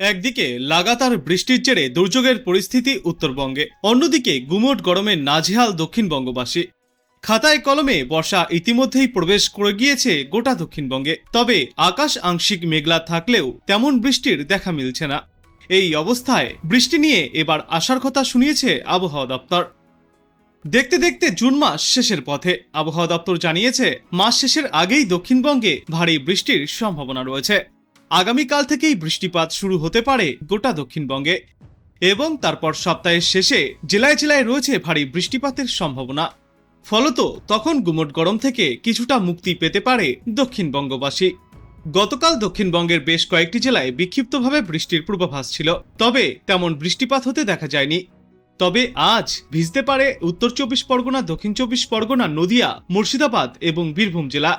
একদিকে লাগাতার বৃষ্টির জেরে দুর্যোগের পরিস্থিতি উত্তরবঙ্গে, অন্যদিকে গুমোট গরমে নাজেহাল দক্ষিণবঙ্গবাসী খাতায় কলমে বর্ষা ইতিমধ্যেই প্রবেশ করে গিয়েছে গোটা দক্ষিণবঙ্গে, তবে আকাশ আংশিক মেঘলা থাকলেও তেমন বৃষ্টির দেখা মিলছে না। এই অবস্থায় বৃষ্টি নিয়ে এবার আসার কথা শুনিয়েছে আবহাওয়া দপ্তর। দেখতে দেখতে জুন মাস শেষের পথে, আবহাওয়া দপ্তর জানিয়েছে, মাস শেষের আগেই দক্ষিণবঙ্গে ভারী বৃষ্টির সম্ভাবনা রয়েছে। আগামীকাল থেকেই বৃষ্টিপাত শুরু হতে পারে গোটা দক্ষিণবঙ্গে এবং তারপর সপ্তাহের শেষে জেলায় জেলায় রয়েছে ভারী বৃষ্টিপাতের সম্ভাবনা। ফলত তখন গুমট গরম থেকে কিছুটা মুক্তি পেতে পারে দক্ষিণবঙ্গবাসী। গতকাল দক্ষিণবঙ্গের বেশ কয়েকটি জেলায় বিক্ষিপ্তভাবে বৃষ্টির পূর্বাভাস ছিল, তবে তেমন বৃষ্টিপাত হতে দেখা যায়নি। তবে আজ ভিজতে পারে উত্তর চব্বিশ পরগনা, দক্ষিণ চব্বিশ পরগনা, নদিয়া, মুর্শিদাবাদ এবং বীরভূম জেলা।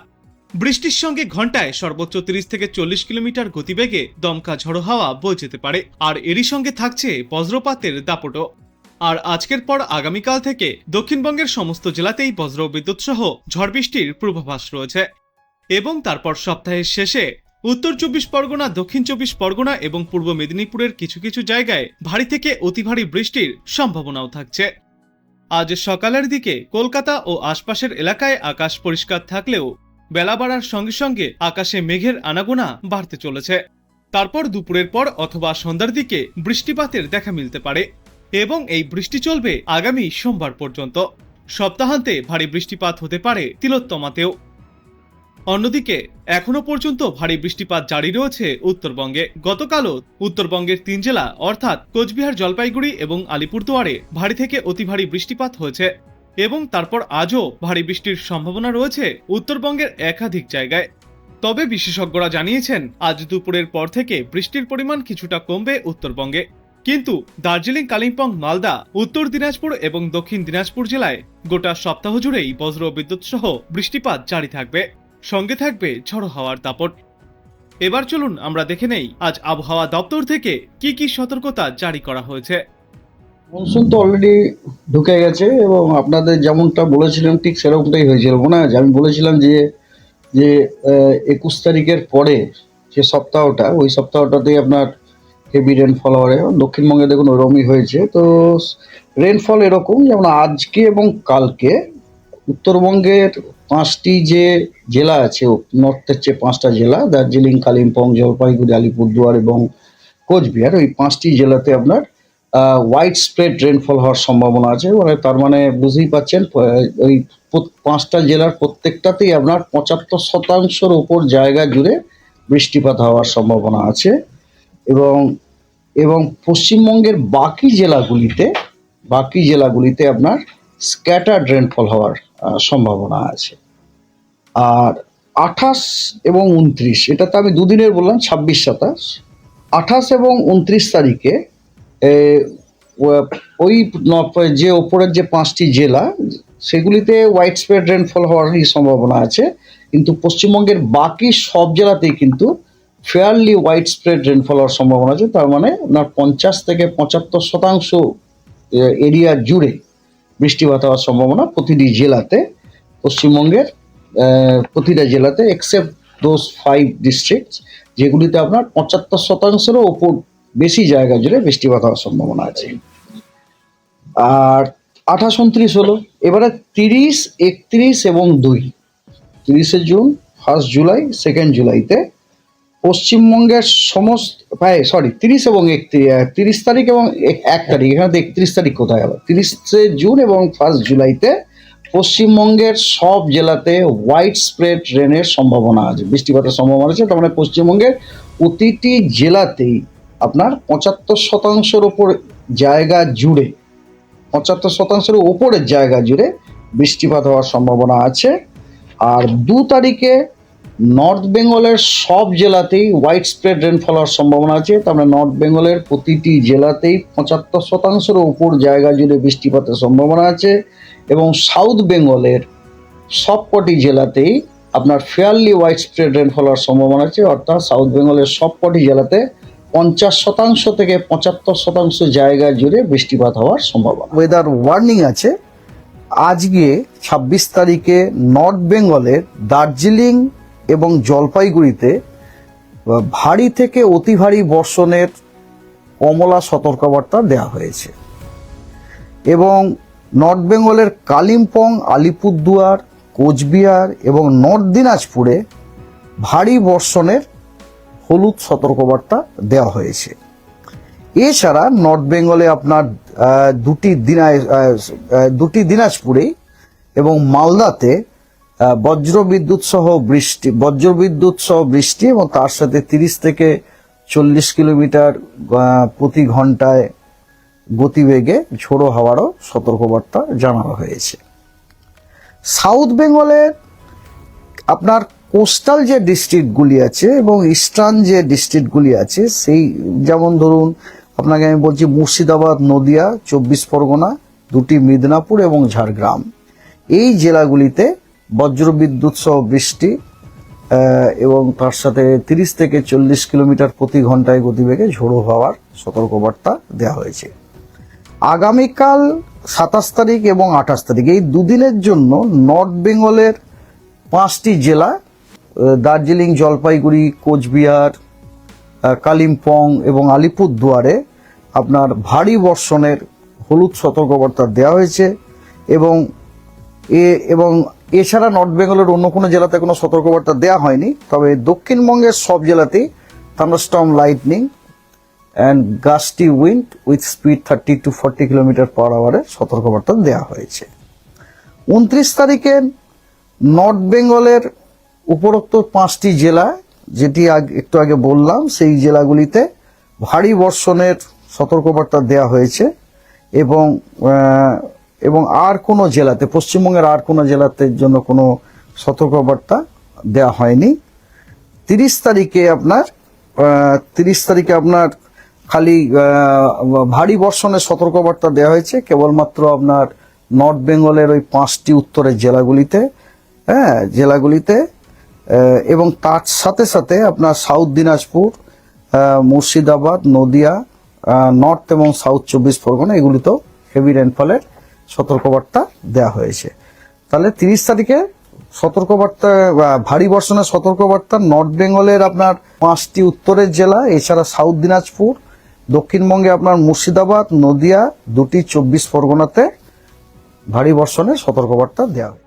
বৃষ্টির সঙ্গে ঘন্টায় সর্বোচ্চ তিরিশ থেকে চল্লিশ কিলোমিটার গতিবেগে দমকা ঝড়ো হাওয়া বয়ে যেতে পারে। আর এরই সঙ্গে থাকছে বজ্রপাতের দাপটও। আর আজকের পর আগামীকাল থেকে দক্ষিণবঙ্গের সমস্ত জেলাতেই বজ্র বিদ্যুৎ সহ ঝড় বৃষ্টির পূর্বাভাস রয়েছে। এবং তারপর সপ্তাহের শেষে উত্তর চব্বিশ পরগনা, দক্ষিণ চব্বিশ পরগনা এবং পূর্ব মেদিনীপুরের কিছু কিছু জায়গায় ভারী থেকে অতি ভারী বৃষ্টির সম্ভাবনাও থাকছে। আজ সকালের দিকে কলকাতা ও আশপাশের এলাকায় আকাশ পরিষ্কার থাকলেও বেলা বাড়ার সঙ্গে সঙ্গে আকাশে মেঘের আনাগোনা বাড়তে চলেছে। তারপর দুপুরের পর অথবা সন্ধ্যার দিকে বৃষ্টিপাতের দেখা মিলতে পারে এবং এই বৃষ্টি চলবে আগামী সোমবার পর্যন্ত। সপ্তাহান্তে ভারী বৃষ্টিপাত হতে পারে তিলোত্তমাতেও। অন্যদিকে এখনও পর্যন্ত ভারী বৃষ্টিপাত জারি রয়েছে উত্তরবঙ্গে। গতকালও উত্তরবঙ্গের তিন জেলা, অর্থাৎ কোচবিহার, জলপাইগুড়ি এবং আলিপুরদুয়ারে ভারী থেকে অতি ভারী বৃষ্টিপাত হয়েছে। এবং তারপর আজও ভারী বৃষ্টির সম্ভাবনা রয়েছে উত্তরবঙ্গের একাধিক জায়গায়। তবে বিশেষজ্ঞরা জানিয়েছেন, আজ দুপুরের পর থেকে বৃষ্টির পরিমাণ কিছুটা কমবে উত্তরবঙ্গে। কিন্তু দার্জিলিং, কালিম্পং, মালদা, উত্তর দিনাজপুর এবং দক্ষিণ দিনাজপুর জেলায় গোটা সপ্তাহ জুড়েই বজ্র বিদ্যুৎ সহ বৃষ্টিপাত জারি থাকবে। সঙ্গে থাকবে ঝড়ো হাওয়ার দাপট। এবার চলুন আমরা দেখে নেই, আজ আবহাওয়া দপ্তর থেকে কি কি সতর্কতা জারি করা হয়েছে। মনসুন তো অলরেডি ঢুকে গেছে এবং আপনাদের যেমনটা বলেছিলেন ঠিক সেরকমটাই হয়েছিল। মনে আছে? আমি বলেছিলাম যে যে একুশ তারিখের পরে যে সপ্তাহটা, ওই সপ্তাহটাতেই আপনার হেভি রেনফল হবে। দক্ষিণবঙ্গে দেখুন ওরকমই হয়েছে। তো রেনফল এরকম যেমন আজকে এবং কালকে, উত্তরবঙ্গের পাঁচটি যে জেলা আছে নর্থের চেয়ে পাঁচটা জেলা, দার্জিলিং, কালিম্পং, জলপাইগুড়ি, আলিপুরদুয়ার এবং কোচবিহার, ওই পাঁচটি জেলাতে আপনার হোয়াইট স্প্রেড রেনফল হওয়ার সম্ভাবনা আছে মানে তার মানে বুঝতেই পাচ্ছেন ওই পাঁচটা জেলার প্রত্যেকটাতেই আপনার পঁচাত্তর শতাংশের ওপর জায়গা জুড়ে বৃষ্টিপাত হওয়ার সম্ভাবনা আছে এবং এবং পশ্চিমবঙ্গের বাকি জেলাগুলিতে বাকি জেলাগুলিতে আপনার স্ক্যাটার্ড রেনফল হওয়ার সম্ভাবনা আছে। আর আঠাশ এবং উনত্রিশ এটা তো আমি দুদিনের বললাম, ছাব্বিশ সাতাশ, আঠাশ এবং উনত্রিশ তারিখে ওই যে ওপরের যে পাঁচটি জেলা, সেগুলিতে হোয়াইট স্প্রেড রেনফল হওয়ারই সম্ভাবনা আছে। কিন্তু পশ্চিমবঙ্গের বাকি সব জেলাতেই কিন্তু ফেয়ারলি হোয়াইট স্প্রেড রেনফল হওয়ার সম্ভাবনা আছে। তার মানে আপনার পঞ্চাশ থেকে পঁচাত্তর শতাংশ এরিয়া জুড়ে বৃষ্টিপাত হওয়ার সম্ভাবনা প্রতিটি জেলাতে, পশ্চিমবঙ্গের প্রতিটা জেলাতে এক্সেপ্ট দোজ ফাইভ ডিস্ট্রিক্ট যেগুলিতে আপনার পঁচাত্তর শতাংশেরও ওপর বেশি জায়গা জুড়ে বৃষ্টিপাত হওয়ার সম্ভাবনা আছে। আর আঠাশ উনত্রিশ হলো, এবারে তিরিশ, একত্রিশ এবং দুই। তিরিশে জুন ফার্স্ট জুলাই সেকেন্ড জুলাইতে পশ্চিমবঙ্গের সমস্ত, প্রায় সরি তিরিশ এবং তিরিশ তারিখ এবং এক- তারিখ, এখানে তো একত্রিশ তারিখ কোথায় হবে? তিরিশে জুন এবং ফার্স্ট জুলাইতে পশ্চিমবঙ্গের সব জেলাতে হোয়াইট স্প্রেড রেনের সম্ভাবনা আছে, বৃষ্টিপাতের সম্ভাবনা আছে, তার মানে পশ্চিমবঙ্গের প্রতিটি জেলাতেই আপনার পঁচাত্তর শতাংশের ওপর জায়গা জুড়ে, পঁচাত্তর শতাংশের ওপরের জায়গা জুড়ে বৃষ্টিপাত হওয়ার সম্ভাবনা আছে। আর দু তারিখে নর্থ বেঙ্গলের সব জেলাতেই হোয়াইট স্প্রেড রেনফল হওয়ার সম্ভাবনা আছে। তার মানে নর্থ বেঙ্গলের প্রতিটি জেলাতেই পঁচাত্তর শতাংশের ওপর জায়গা জুড়ে বৃষ্টিপাতের সম্ভাবনা আছে এবং সাউথ বেঙ্গলের সবকটি জেলাতেই আপনার ফেয়ারলি হোয়াইট স্প্রেড রেনফল হওয়ার সম্ভাবনা আছে। অর্থাৎ সাউথ বেঙ্গলের সবকটি জেলাতে পঞ্চাশ শতাংশ থেকে পঁচাত্তর শতাংশ জায়গা জুড়ে বৃষ্টিপাত হওয়ার সম্ভাবনা। ওয়েদার ওয়ার্নিং আছে। আজকে ছাব্বিশ তারিখে নর্থ বেঙ্গলের দার্জিলিং এবং জলপাইগুড়িতে ভারী থেকে অতি ভারী বর্ষণের কমলা সতর্কবার্তা দেওয়া হয়েছে। এবং নর্থ বেঙ্গলের কালিম্পং, আলিপুরদুয়ার, কোচবিহার এবং নর্থ দিনাজপুরে ভারী বর্ষণের হলুদ সতর্কবার্তা দেওয়া হয়েছে। এছাড়া নর্থ বেঙ্গলে আপনার দুটি দুটি দিনাজপুরে এবং মালদাতে বজ্রবিদ্যুৎ সহ বৃষ্টি, বজ্রবিদ্যুৎ সহ বৃষ্টি এবং তার সাথে তিরিশ থেকে চল্লিশ কিলোমিটার প্রতি ঘন্টায় গতিবেগে ঝোড়ো হাওয়ারও সতর্কবার্তা জানানো হয়েছে। সাউথ বেঙ্গলের আপনার কোস্টাল যে ডিস্ট্রিক্টগুলি আছে এবং ইস্টার্ন যে ডিস্ট্রিক্টগুলি আছে, সেই যেমন ধরুন, আপনাকে আমি বলছি মুর্শিদাবাদ, নদিয়া, চব্বিশ পরগনা, দুটি মিদনাপুর এবং ঝাড়গ্রাম। এই জেলাগুলিতে বজ্রবিদ্যুৎ সহ বৃষ্টি এবং তার সাথে তিরিশ থেকে চল্লিশ কিলোমিটার প্রতি ঘন্টায় গতিবেগে ঝোড়ো হওয়ার সতর্কবার্তা দেওয়া হয়েছে। আগামীকাল সাতাশ তারিখ এবং আঠাশ তারিখ, এই দুদিনের জন্য নর্থ বেঙ্গলের পাঁচটি জেলা দার্জিলিং, জলপাইগুড়ি, কোচবিহার কালিম্পং এবং আলিপুরদুয়ারে আপনার ভারী বর্ষণের হলুদ সতর্কবার্তা দেওয়া হয়েছে এবং এ এবং এছাড়া নর্থ বেঙ্গলের অন্য কোনো জেলাতে কোনো সতর্কবার্তা দেওয়া হয়নি। তবে দক্ষিণবঙ্গের সব জেলাতেই thunderstorm lightning and gusty wind with speed thirty to forty kilometre per আওয়ারের সতর্কবার্তা দেওয়া হয়েছে। উনত্রিশ তারিখে নর্থ বেঙ্গলের উপরোক্ত পাঁচটি জেলা যেটি একটু আগে বললাম, সেই জেলাগুলিতে ভারী বর্ষণের সতর্কবার্তা দেওয়া হয়েছে এবং এবং আর কোনো জেলাতে, পশ্চিমবঙ্গের আর কোনো জেলাতে জন্য কোনো সতর্কবার্তা দেওয়া হয়নি। তিরিশ তারিখে আপনার তিরিশ তারিখে আপনার খালি ভারী বর্ষণের সতর্কবার্তা দেওয়া হয়েছে, কেবলমাত্র আপনার নর্থ বেঙ্গলের ওই পাঁচটি উত্তরের জেলাগুলিতে হ্যাঁ জেলাগুলিতে এবং তার সাথে সাথে আপনার সাউথ দিনাজপুর মুর্শিদাবাদ, নদিয়া নর্থ এবং সাউথ চব্বিশ পরগনা এগুলিতেও হেভি রেনফলের সতর্কবার্তা দেওয়া হয়েছে। তাহলে তিরিশ তারিখে সতর্কবার্তা ভারী বর্ষণের সতর্কবার্তা নর্থ বেঙ্গলের আপনার পাঁচটি উত্তরের জেলা, এছাড়া সাউথ দিনাজপুর, দক্ষিণবঙ্গে আপনার মুর্শিদাবাদ, নদিয়া, দুটি চব্বিশ পরগনাতে ভারী বর্ষণের সতর্কবার্তা দেওয়া হয়